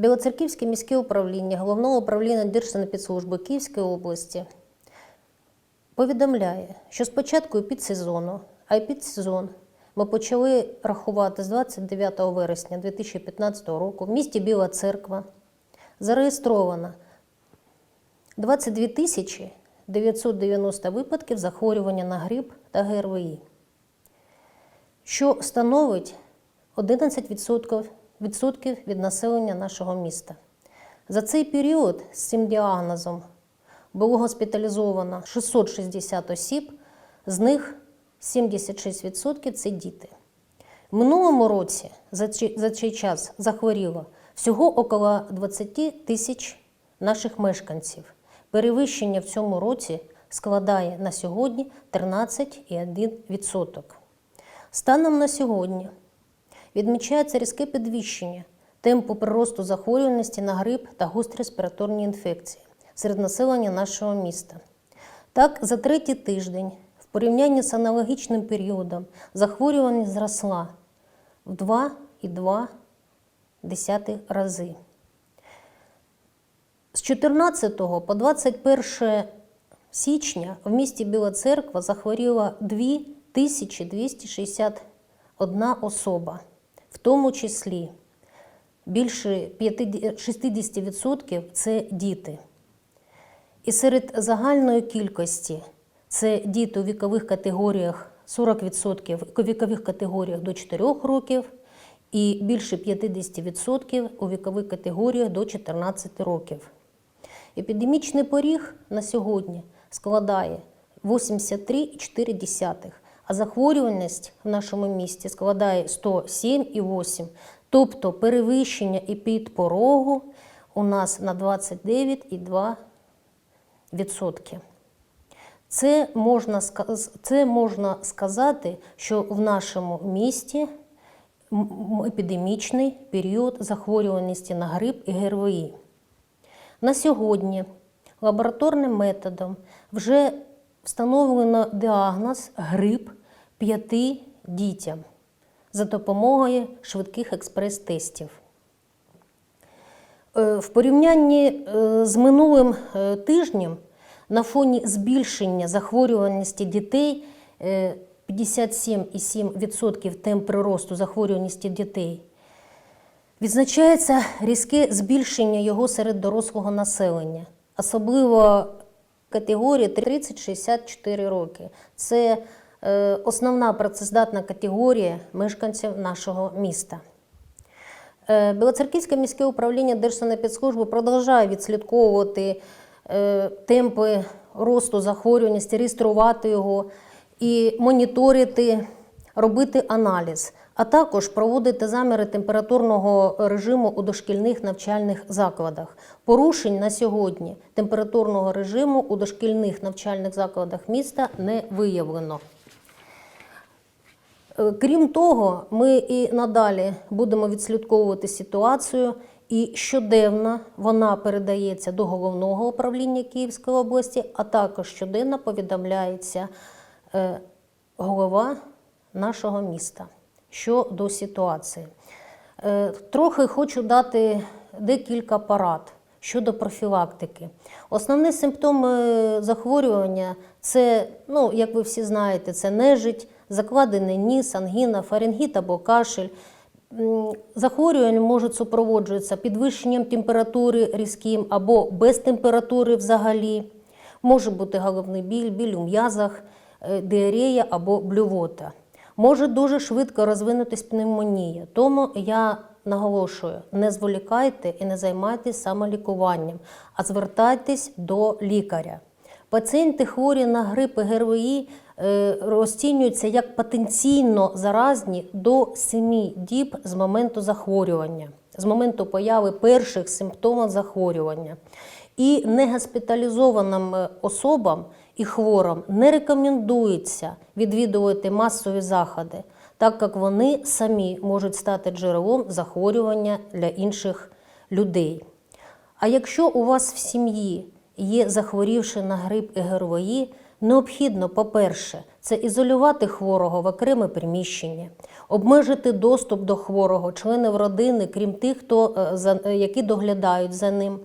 Білоцерківське міське управління Головного управління Держсанепідслужби Київської області повідомляє, що з початку підсезону, а й підсезон ми почали рахувати з 29 вересня 2015 року в місті Біла Церква зареєстровано 22 тисячі 990 випадків захворювання на грип та ГРВІ, що становить 11% відсотків від населення нашого міста. За цей період з цим діагнозом було госпіталізовано 660 осіб, з них 76% це діти. В минулому році за цей час захворіло всього около 20 тисяч наших мешканців. Перевищення в цьому році складає на сьогодні 13,1%. Станом на сьогодні відмічається різке підвищення темпу приросту захворюваності на грип та гострі респіраторні інфекції серед населення нашого міста. Так, за третій тиждень, в порівнянні з аналогічним періодом, захворюваність зросла в 2,2 рази. З 14 по 21 січня в місті Біла Церква захворіла 2261 особа, тому числі більше 60% це діти. І серед загальної кількості це діти у вікових категоріях 40% у вікових категоріях до 4 років і більше 50% у вікових категоріях до 14 років. Епідемічний поріг на сьогодні складає 83,4, а захворюваність в нашому місті складає 107,8. Тобто перевищення епідпорогу у нас на 29,2%. Це можна, це можна сказати, що в нашому місті епідемічний період захворюваності на грип і ГРВІ. На сьогодні лабораторним методом вже встановлено діагноз грип п'яти дітям за допомогою швидких експрес-тестів. Е, В порівнянні е, з минулим е, тижнем на фоні збільшення захворюваності дітей е, 57,7% темп приросту захворюваності дітей Відзначається різке збільшення його серед дорослого населення, особливо категорії 30-64 роки. Це основна працездатна категорія мешканців нашого міста. Е, Білоцерківське міське управління Держсанепідслужби продовжує відслідковувати е, темпи росту захворюваності, реєструвати його і моніторити, робити аналіз, а також проводити заміри температурного режиму у дошкільних навчальних закладах. Порушень на сьогодні температурного режиму у дошкільних навчальних закладах міста не виявлено. Е, Крім того, ми і надалі будемо відслідковувати ситуацію, і щоденно вона передається до головного управління Київської області, а також щоденно повідомляється е, голова нашого міста щодо ситуації. Е, Трохи хочу дати декілька порад щодо профілактики. Основні симптоми захворювання це, ну, як ви всі знаєте, це нежить, закладений ніс, ангіна, фарингіт або кашель. Захворювання можуть супроводжуватися підвищенням температури різким або без температури взагалі. Може бути головний біль, біль у м'язах, е, діарея або блювота. Може дуже швидко розвинутись пневмонія. Тому я наголошую, не зволікайте і не займайтесь самолікуванням, а звертайтесь до лікаря. Пацієнти хворі на грип і ГРВІ розцінюються як потенційно заразні до 7 діб з моменту захворювання, з моменту появи перших симптомів захворювання. І негоспіталізованим е, особам і хворим не рекомендується відвідувати масові заходи, так як вони самі можуть стати джерелом захворювання для інших людей. А якщо у вас в сім'ї є захворівши на грип і ГРВІ, Необхідно, по-перше, це ізолювати хворого в окреме приміщення, обмежити доступ до хворого членів родини, крім тих, хто, е, е, які доглядають за ним.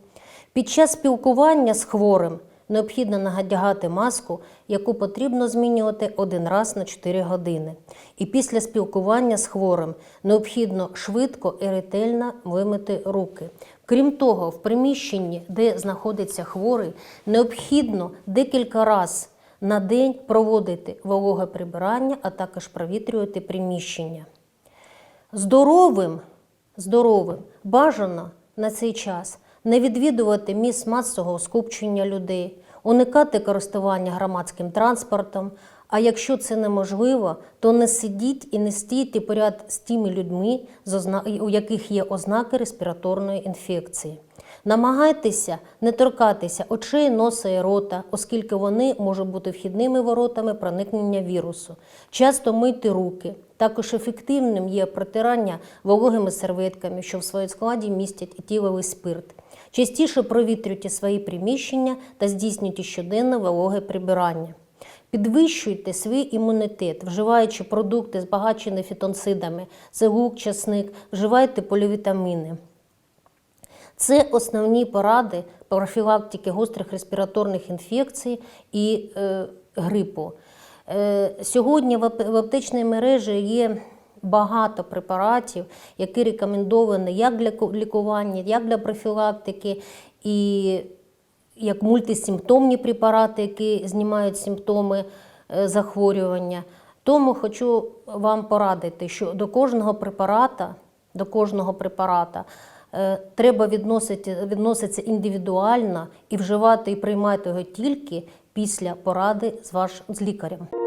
Під час спілкування з хворим необхідно надягати маску, яку потрібно змінювати один раз на 4 години. І після спілкування з хворим необхідно швидко і ретельно вимити руки. Крім того, в приміщенні, де знаходиться хворий, необхідно декілька разів на день проводити вологе прибирання, а також провітрювати приміщення. Здоровим, здоровим бажано на цей час не відвідувати місць масового скупчення людей, уникати користування громадським транспортом. А якщо це неможливо, то не сидіть і не стійте поряд з тими людьми, у яких є ознаки респіраторної інфекції. Намагайтеся не торкатися очей, носа і рота, оскільки вони можуть бути вхідними воротами проникнення вірусу. Часто мийте руки. Також ефективним є протирання вологими серветками, що в своєму складі містять етиловий спирт. Частіше провітрюйте свої приміщення та здійснюйте щоденне вологе прибирання. Підвищуйте свій імунітет, вживаючи продукти, збагачені фітонцидами, це лук, часник, вживайте полівітаміни. Це основні поради профілактики гострих респіраторних інфекцій і е, грипу. Е, сьогодні в аптечній мережі є багато препаратів, які рекомендовані як для лікування, як для профілактики, і як мультисимптомні препарати, які знімають симптоми е, захворювання. Тому хочу вам порадити, що до кожного препарата, до кожного препарата треба відносити, відноситися індивідуально і вживати і приймати його тільки після поради з ваш з лікарем.